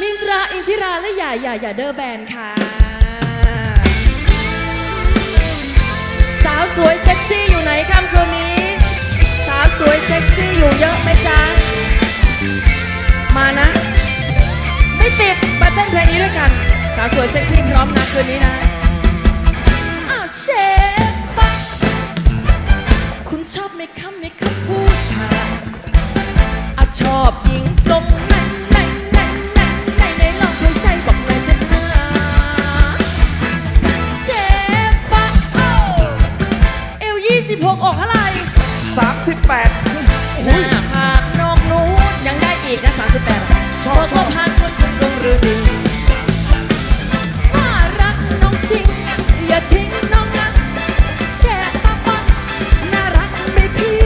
มินตราอินทิราและหย่าหย่าหย่าเดอร์แบนค่ะ สาวสวยเซ็กซี่อยู่ไหนค่ำคืนนี้ สาวสวยเซ็กซี่อยู่เยอะไหมจ๊ะ มานะ ไม่ติดมาเต้นเพลงนี้ด้วยกัน สาวสวยเซ็กซี่พร้อมนะคืนนี้นะ อ้าวเชฟปะคุณชอบไหมคะไหมคะผู้ชายอาชอบหญิงตรงไหน 38 หน้าผากนอกนู้นยังได้อีกนะ 38ชอบบอกชอว่าบพันคนคนคงรู้ดีว่ารักน้องจริงอย่าทิ้งน้องนะแชร์ปะปะน่ารักไหมพี่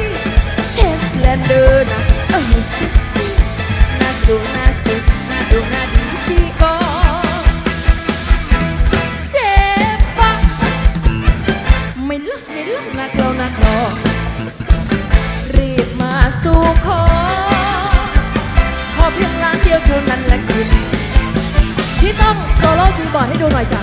เชฟสแลนเดอร์นะเออเซ็กซี่น่าสูงน่ บอร์ดให้ดูหน่อยจ้ะ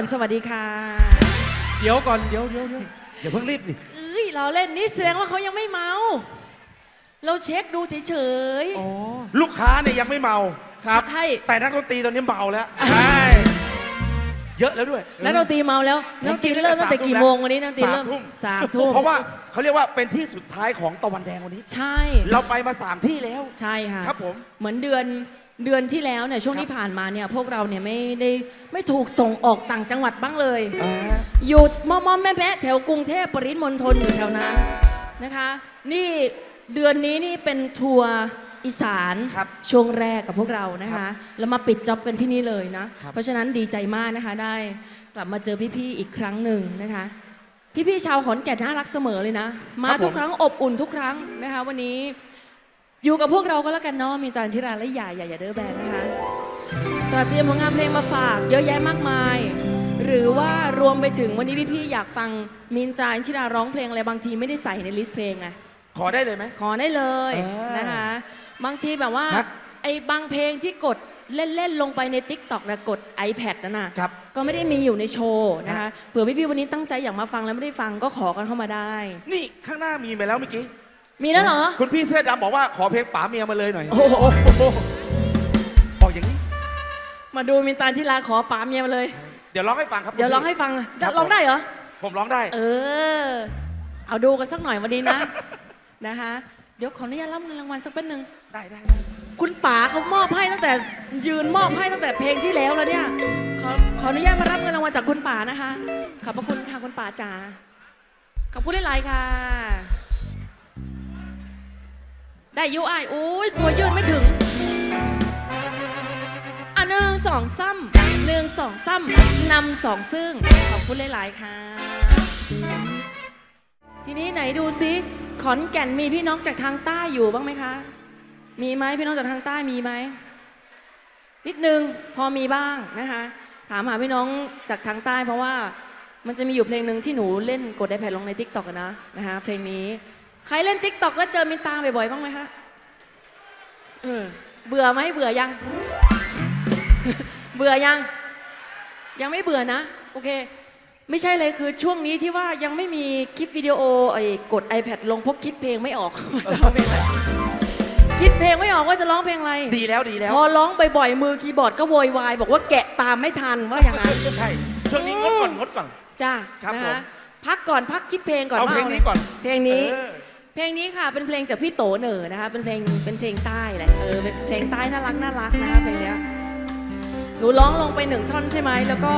อนสวัสดีค่ะเดี๋ยวก่อนเดี๋ยวเดี๋ยวเดี๋ยวอย่าเพิ่งรีบสิเอ้ยเราเล่นนี่แสดงว่าเขายังไม่เมา เราเช็คดูเฉยลูกค้าเนี่ยยังไม่เมาๆครับให้แต่นักดนตรีตอนนี้เมาแล้วใช่เยอะแล้วด้วย นักดนตรีเมาแล้วนักดนตรีเริ่มตั้งแต่กี่โมงวันนี้นักดนตรีเริ่มสามทุ่มสามทุ่มเพราะว่าเขาเรียกว่าเป็นที่สุดท้ายของตะวันแดงวันนี้ ใช่ เราไปมาสามที่แล้ว ใช่ค่ะครับผม เหมือนเดือน เดือนที่แล้วเนี่ยช่วงครับที่ผ่านมาเนี่ยพวกเราเนี่ยไม่ได้ไม่ถูกส่งออกต่างจังหวัดบ้างเลยอ่าหยุดมอมอมแม่แม่แถวกรุงเทพปริมณฑลอยู่แถวนั้นนะคะ นี่เดือนนี้นี่เป็นทัวร์อีสานครับช่วงแรกกับพวกเรานะครัคะบแล้วมาปิดจ็อบกันที่นี่เลยนะ ครับ เพราะฉะนั้นดีใจมากนะคะได้กลับมาเจอพี่ๆอีกครั้งหนึ่งนะคะ พี่ๆชาวขอนแก่นน่ารักเสมอเลยนะ มาทุกครั้งอบอุ่นทุกครั้งนะคะ วันนี้ อยู่กับพวกเราก็แล้วกันเนาะมีตอนที่ราและอย่าอย่าอย่าเด้อแบนนะคะตระเตรียมผลงานเพลงมาฝากเยอะแยะมากมาย หรือว่ารวมไปถึงวันนี้พี่ๆอยากฟังมินตราอินชิราร้องเพลงอะไรบางทีไม่ได้ใส่ในลิสต์เพลงไงขอได้เลยไหมขอได้เลยอ่านนะคะ บางทีแบบว่าฮะไอ้บางเพลงที่กดเล่นๆลงไปใน t ิ k t o k นะกด iPad นั่นน่ะครับก็ไม่ได้มีอยู่ในโชว์นะคะเผื่อพี่ๆวันนี้ตั้งใจอยากมาฟังแล้วไม่ได้ฟังก็ขอกันเข้ามาได้ นี่ข้างหน้ามีไปแล้วเมื่อกี้ มีแล้วเหรอ คุณพี่เสื้อดำบอกว่าขอเพลงป๋าเมียมาเลยหน่อยโอ้โห บอกอย่างนี้ มาดูมินตาที่ลาขอป๋าเมียมาเลย เดี๋ยวร้องให้ฟังครับเดี๋ยวคุณร้องพี่ให้ฟังครับ ร้องได้เหรอ ผมร้องได้ เออ เอาดูกันสักหน่อยวันนี้นะ นะคะ เดี๋ยวขออนุญาตรับเงินรางวัลสักแป๊บนึงได้ได้ได้คุณป๋าเขามอบให้ตั้งแต่ยืนมอบให้ตั้งแต่เพลงที่แล้วแล้วเนี่ย ขอขออนุญาตมารับเงินรางวัลจากคุณป๋านะคะ ขอบพระคุณค่ะคุณป๋าจ๋า ขอบคุณหลายๆค่ะ ได้ยูไอายอุ้ยกลัวยืนไม่ถึงอะหนึ่งสองซ้ำหหนึ่งสองซ้ำนำสองซึ่งขอบคุณหลาย ๆ ค่ะ ทีนี้ไหนดูซิขอนแก่นมีพี่น้องจากทางใต้อยู่บ้างไหมคะ มีไหมพี่น้องจากทางใต้มีไหมนิดนึงพอมีบ้างนะคะ ถามหาพี่น้องจากทางใต้เพราะว่ามันจะมีอยู่เพลงหนึ่งที่หนูเล่นกดไอแพดลงในทิกตอกนะนะคะเพลงนี้ ใครเล่นทิกตอกแล้วเจอมินตาบ่อยๆบ้างไหมคะเออเบื่อไหมเบื่อยัง เบื่อยัง ยังไม่เบื่อนะ โอเค ไม่ใช่เลยคือช่วงนี้ที่ว่ายังไม่มีคลิปวิดีโอไอ้กด iPad ลงเพราะคิดเพลงไม่ออกว่าจะร้องเพลงอะไรคิดเพลงไม่ออกว่าจะร้องเพลงอะไร ดีแล้วดีแล้วพอร้องบ่อยๆมือคีย์บอร์ดก็โวยวายบอกว่าแกะตามไม่ทันว่าอย่างนั้นใช่ช่วงนี้งดก่อนงดก่อนจ้าครับนะผมคะพักก่อนพักคิดเพลงก่อนเอาว่าเพลงนี้ก่อนเพลงนี้ เพลงนี้ค่ะเป็นเพลงจากพี่โตเหน่อนะคะ เป็นเพลงเป็นเพลงใต้แหละเออเป็นเพลงใต้น่ารักน่ารักนะคะเพลงเนี้ยหนูร้องลงไปหนึ่งท่อนใช่ไหมแล้วก็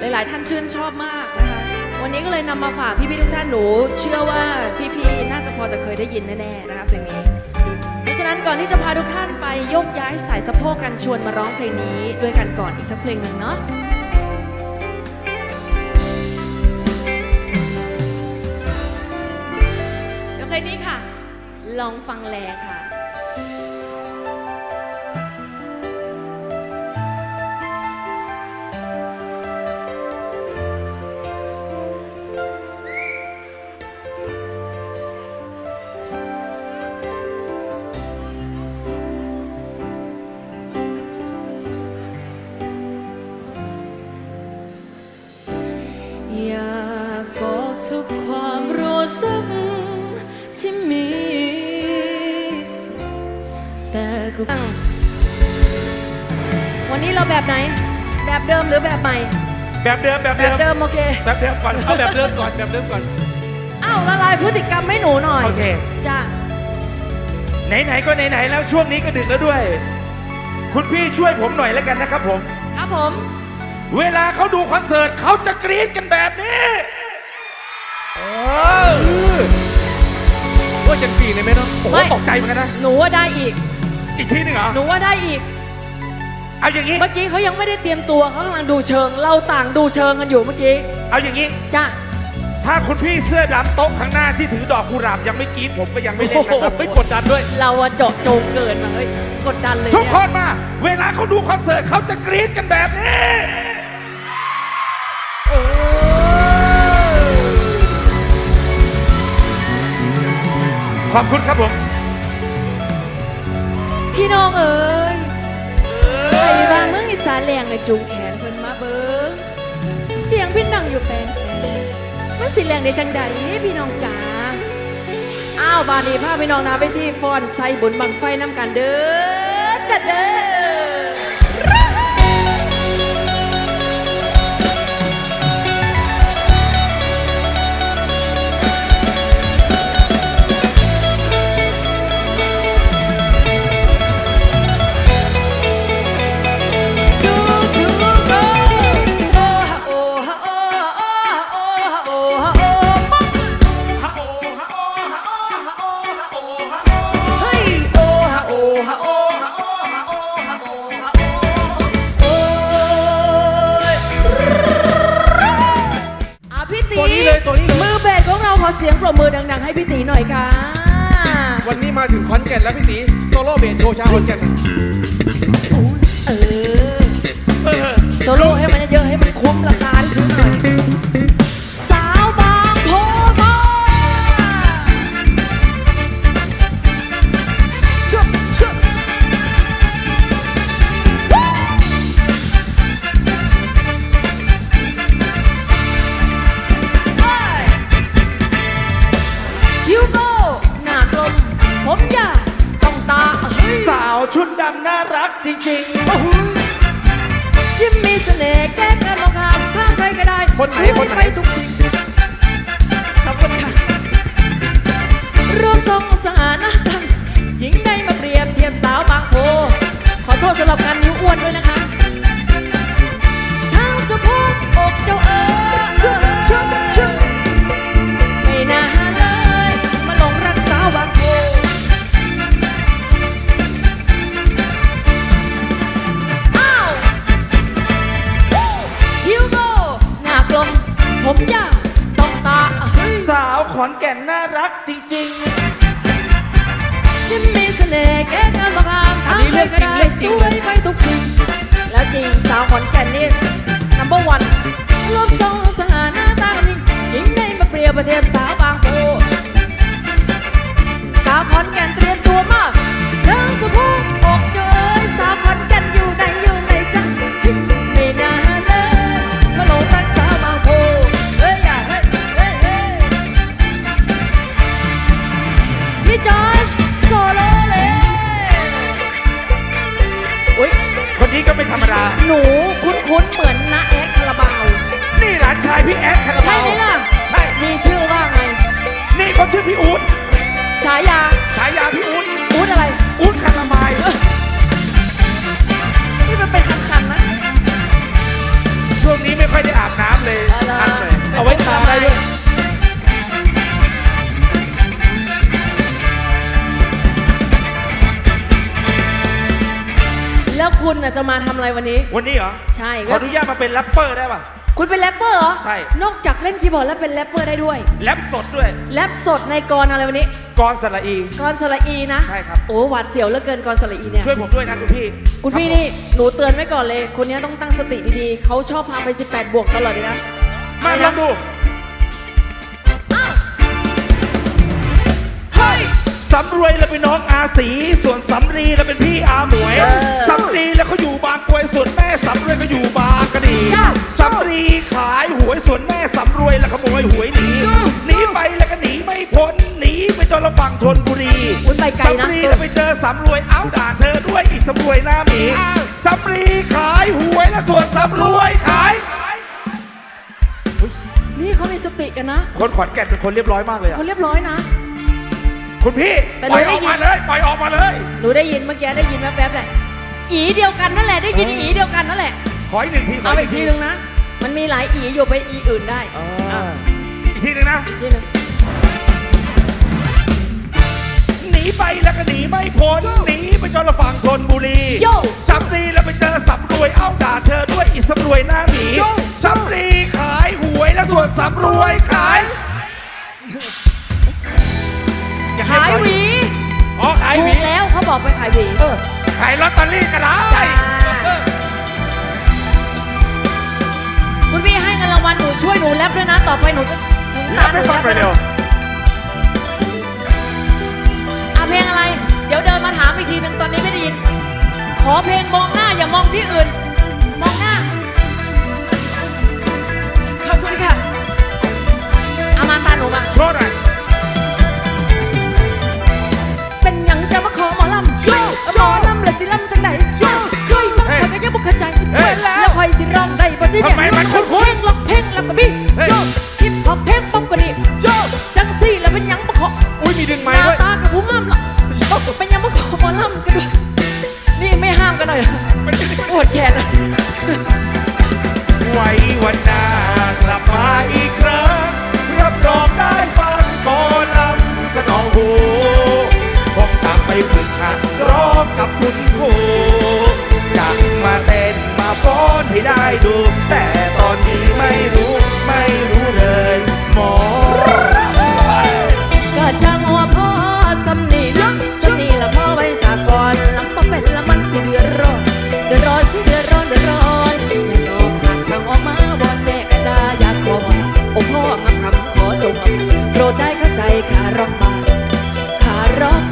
หลาย ๆ ท่านชื่นชอบมากนะคะวันนี้ก็เลยนำมาฝากพี่ๆทุกท่านหนูเชื่อว่าพี่ๆน่าจะพอจะเคยได้ยินแน่ๆนะคะเพลงนี้เพราะฉะนั้นก่อนที่จะพาทุกท่านไปโยกย้ายสายสะโพกกันชวนมาร้องเพลงนี้ด้วยกันก่อนอีกสักเพลงหนึ่งเนาะ ลองฟังแลค่ะ แบบเดิมหรือแบบใหม่ แบบเดิมแบบแบเดิบมเดิมโอเค แบบเดิมก่อนเอาแบบเดิมก่อนแบบเดิมก่อน อ้าวละลายพฤติกรรมให้หนูหน่อยโอเค จ้าไหนๆก็ไหนๆแล้วช่วงนี้ก็ดึกแล้วด้วย คุณพี่ช่วยผมหน่อยแล้วกันนะครับผม ครับผม เวลาเขาดูคอนเสิร์ตเขาจะกรี๊ดกันแบบนี้เออว่าจังปีเลยไหมเนาะโอ้โหตกใจเหมือนกันนะ หนูว่าได้อีก อีกทีหนึ่งเหรอ หนูว่าได้อีก เอาอย่างนี้ เมื่อกี้เขายังไม่ได้เตรียมตัวเขากำลังดูเชิง เราต่างดูเชิงกันอยู่เมื่อกี้เอาอย่างนี้ จ้าถ้าคุณพี่เสื้อดำโต๊ะข้างหน้าที่ถือดอกกุหลาบยังไม่กรี๊ดผมก็ยังไม่เล่นนะครับ ไม่กดดันด้วย เราอะเจาะจงเกินมาเฮ้ยกดดันเลยทุกเนี่ยคนมา เวลาเขาดูคอนเสิร์ตเขาจะกรี๊ดกันแบบนี้เออขอบคุณครับผม พี่น้องเอ้ย ไอ้บ้างเมืองอีสานแรงเลยจูงแขนเพิ่นมาเบิ้งเสียงพี่นังอยู่แปลงแผลมันสิแรงได้จังใดพี่น้องจ๋าอ้าวบานนี้พาพี่น้องนาไปที่ฟอนใส่บนบังไฟน้ำกันเด้อจัดเด้อ เราขอเสียงปรบมือดัง ๆ ให้พี่ตีหน่อยค่ะ วันนี้มาถึงขอนแก่นแล้วพี่ตีโซโล่เบสโชว์ชาวขอนแก่น เออ โซโล่ สำหรับการนิ้วอ้วนด้วยนะคะ นแก่นนี่ number one รวมทรงสง่าหน้าตากันจริงยิ่งได้มาเปรียบประเทศสาว ทำอะไรวันนี้ วันนี้เหรอใช่ขออนุญาตมาเป็นแรปเปอร์ได้ป่ะ คุณเป็นแรปเปอร์เหรอใช่ นอกจากเล่นคีย์บอร์ดแล้วเป็นแรปเปอร์ได้ด้วย แรปสดด้วยแรปสดในกรอะไรวันนี้ กรสระอี กรสระอีนะใช่ครับ โอ้หวาดเสียวเหลือเกินกรสระอีเนี่ย ช่วยผมด้วยนะคุณพี่คุณพี่นี่ หนูเตือนไว้ก่อนเลย คนนี้ต้องตั้งสติดีๆ เขาชอบพาไป 18 บวกตลอดเลยนะมาอะไรลนะองดูำรวยแล้วเป็นน้องอาสีส่วนสำรีแล้วเป็นพี่อาหมวยเออสำรีแล้วเขาอยู่บางกรวยส่วนแม่สำรวยก็อยู่บางกระดีจ้ะสำรีขายหวยส่วนแม่สำรวยแล้วขโมยหวยหนีหนีไปแล้วก็หนีไม่พ้นหนีไปจนเราฝั่งธนบุรีอุ๊ยไปไกลนะ สำรีแล้วไปเจอสำรวยเอ้าด่าเธอด้วยอีสำรวยหน้าหมีสำรีขายหวยแล้วส่วนสำรวยขาย นี่เขามีสติกันนะคนขอนแก่นเป็นคนเรียบร้อยมากเลยอะ เขาเรียบร้อยนะ คุณพี่แต่ปล่อยหนูอได้อกยิน มาเลยปล่อยออกมาเลยหนูได้ยินเมื่อกี้ได้ยินแวบๆแหละอีเดียวกันนั่นแหละได้ยินอีเดียวกันนั่นแหละขออีกหนึ่งทีขอเอาอีอีกกทีทีนึงนะ มันมีหลายอีอยู่ไปอีอื่นได้อ่าอะอีกทีหนึงนะอีกทีนึงหนีไปแล้วก็หนีไม่พ้นหนีไปจนเราฝั่งธนบุรีโย่สำรีแล้วไปเจอสำรวยเอ้าด่าเธอด้วยอีสำรวยหน้าหมีสำรีขายหวยแล้วส่วนสำรวยขาย ขายหวีอ๋อขายหถูวีกแล้วเขาบอกไปขายหวี เออขายลอตเตอรี่ก็ได้จ้า คุณพี่ให้เงินรางวัลหนูช่วยหนูแรปด้วยนะต่อไปหนูจะถึงแล้ตาวหไปนูฟังแรปไปแล้วเร็วนะอะเพลงอะไร เดี๋ยวเดินมาถามอีกทีหนึ่งตอนนี้ไม่ได้ยิน ขอเพลงมองหน้าอย่ามองที่อื่น มองหน้า ขอบคุณค่ะเอามาตาหนูมา โชว์หน่อย ร้องได้บ่ที่เนี่ยทำไมมันคุ้นๆ เพลงล็อกเพลงแล้วก็มีเฮ้ยฮิปฮ ได้ดู แต่ตอนนี้ไม่รู้ไม่รู้เลยหมอ ก็จังว่าพ่อสำนีสำนีละพ่อไว้สากลลำบ่เป็นละมันสิเดือดร้อนเดือดร้อนสิเดือดร้อนเดือดร้อนอย่าน้องห่างทางออกมาบอนแม่กันดาอยากขอมาโอ้พ่องำคำขอจงอภัยโปรดได้เข้าใจข้าร้องบางข้าร้องบาง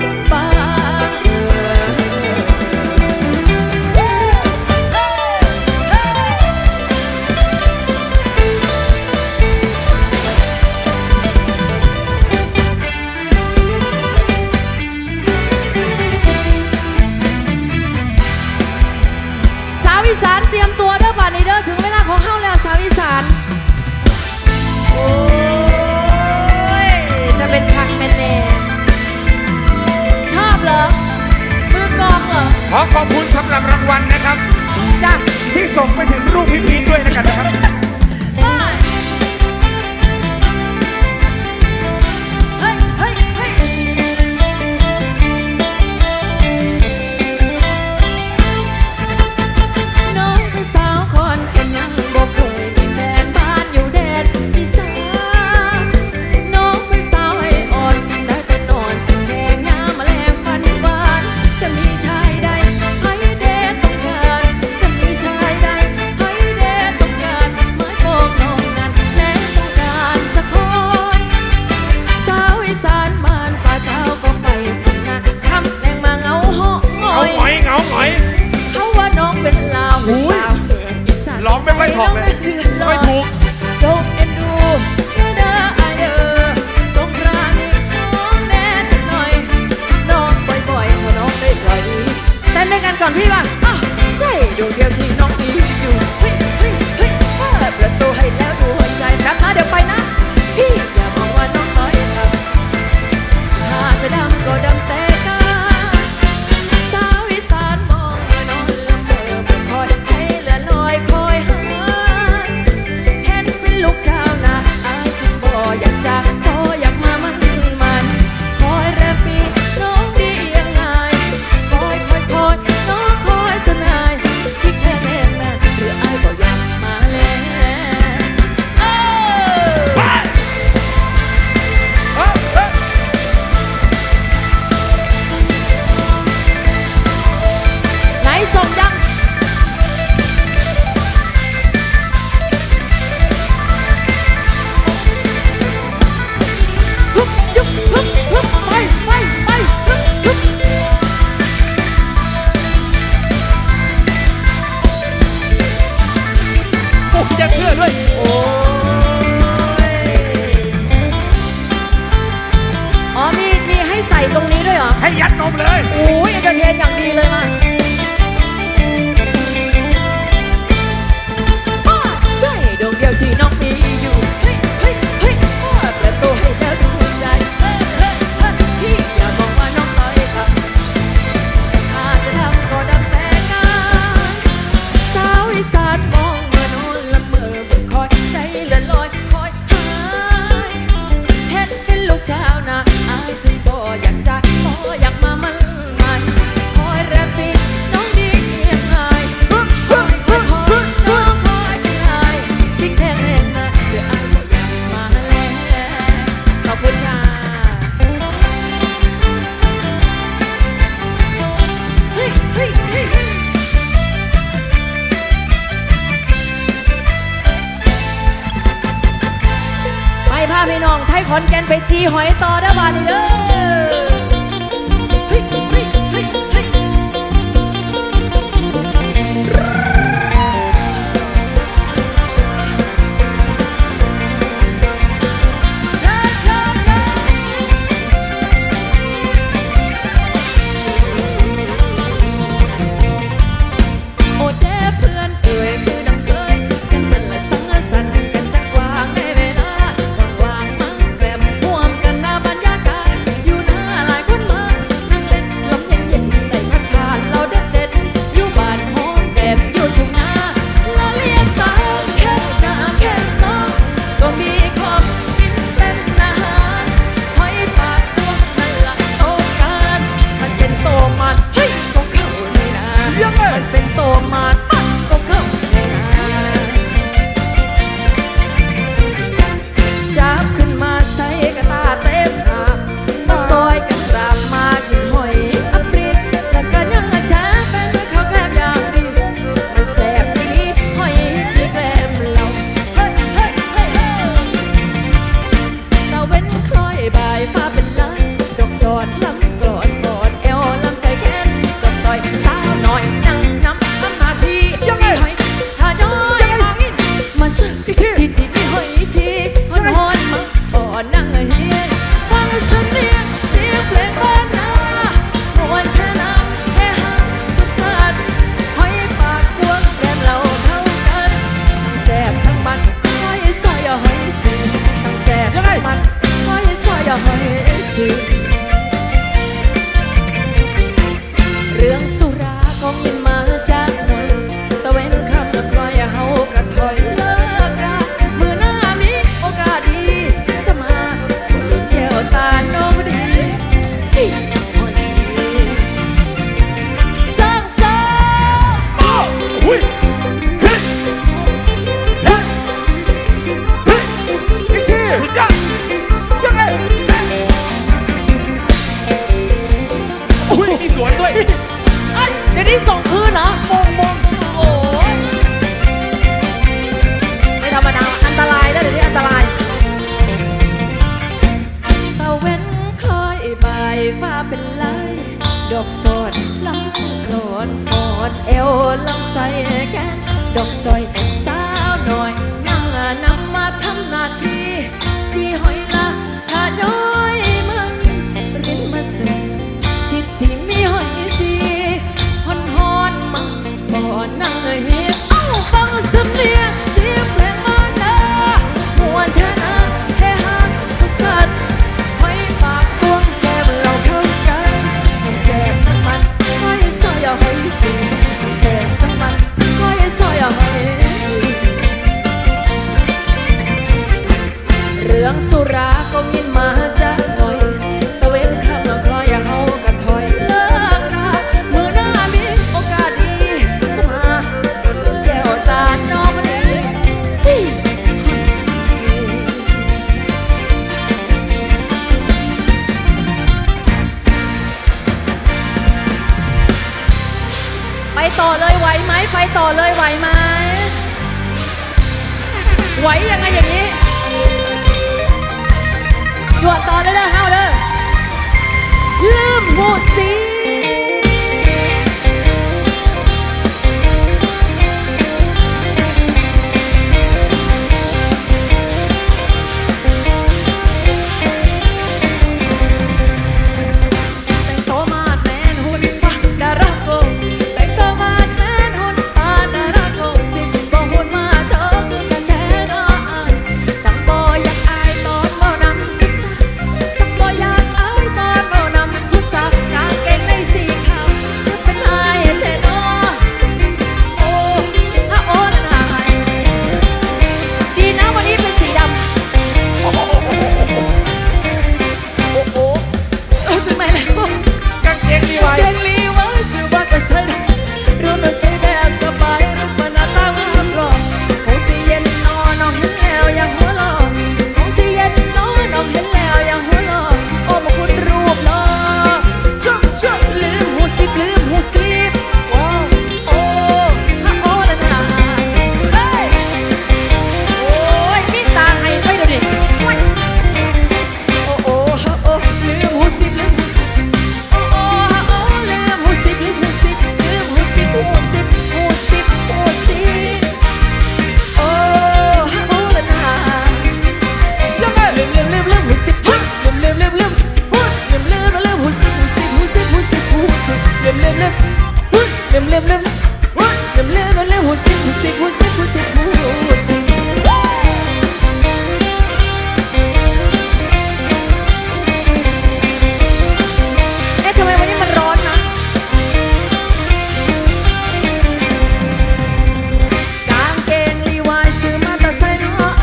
อนพี่บ้างอ้าวใช่ดูเดียวที่น้องมี ราก็ยินมา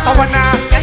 ภาวนา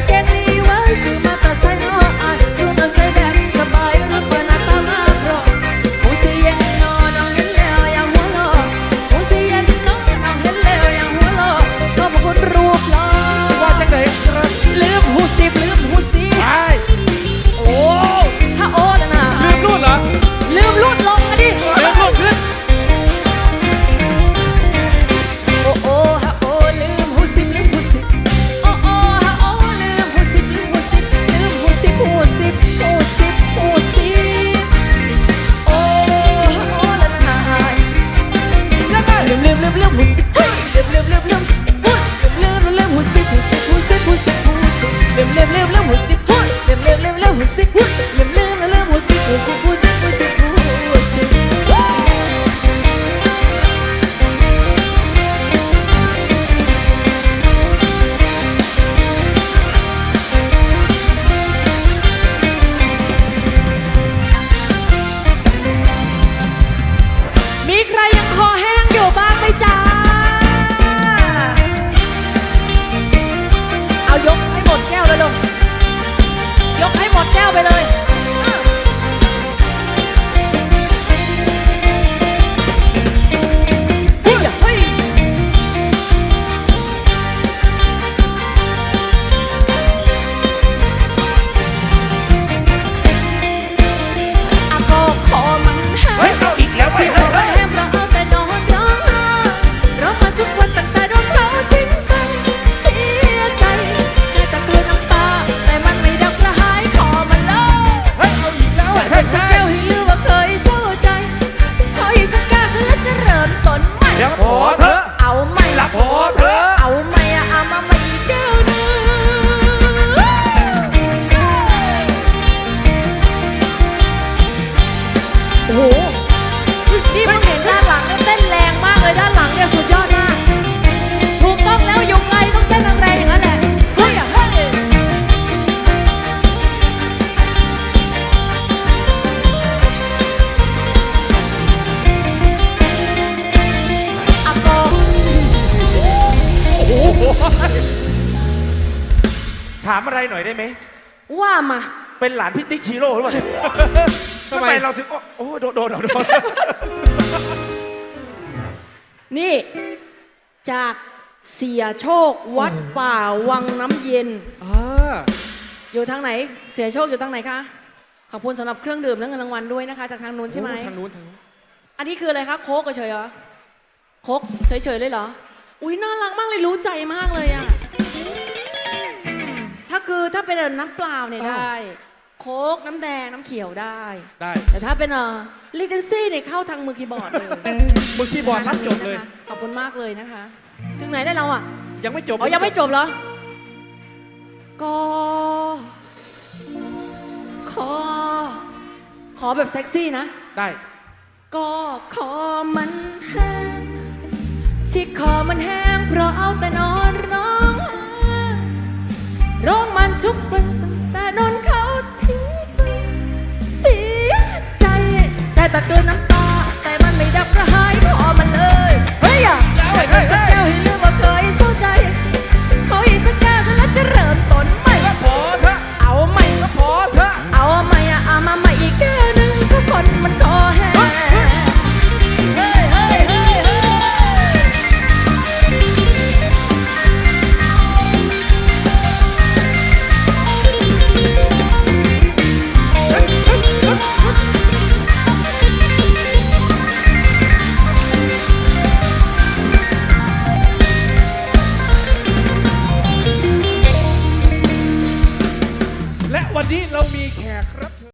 มเราถึง โอ้โดดโดดนี่จากเสียโชควัดป่าวังน้ำเย็นออยู่ทางไหน เสียโชคอยู่ทางไหนคะ ขอบคุณสำหรับเครื่องดื่มและเงินรางวัลด้วยนะคะ จากทางนู้นใช่ไหม ทางนู้นทางนู้นอันนี้คืออะไรคะโคกเฉยเหรอโคกเฉยเลยเหรอ อุ้ยน่ารักมากเลยรู้ใจมากเลยอะถ้าคือถ้าเป็นน้ำเปล่าเนี่ยได้ โค้กน้ำแดงน้ำเขียวได้ ได้ แต่ถ้าเป็นเอ่อลิเจนซี่เนี่ยเข้าทางมือคีย์บอร์ดเลยมือคีย์บอร์ดรับจบเลย ขอบคุณมากเลยนะคะ ถึงไหนได้เราอะ ยังไม่จบอ๋อ ยังไม่จบเหรอ ก็ ขอ ขอแบบเซ็กซี่นะ ได้ ก็ขอมันแห้งที่คอมันแห้งเพราะเอาแต่นอน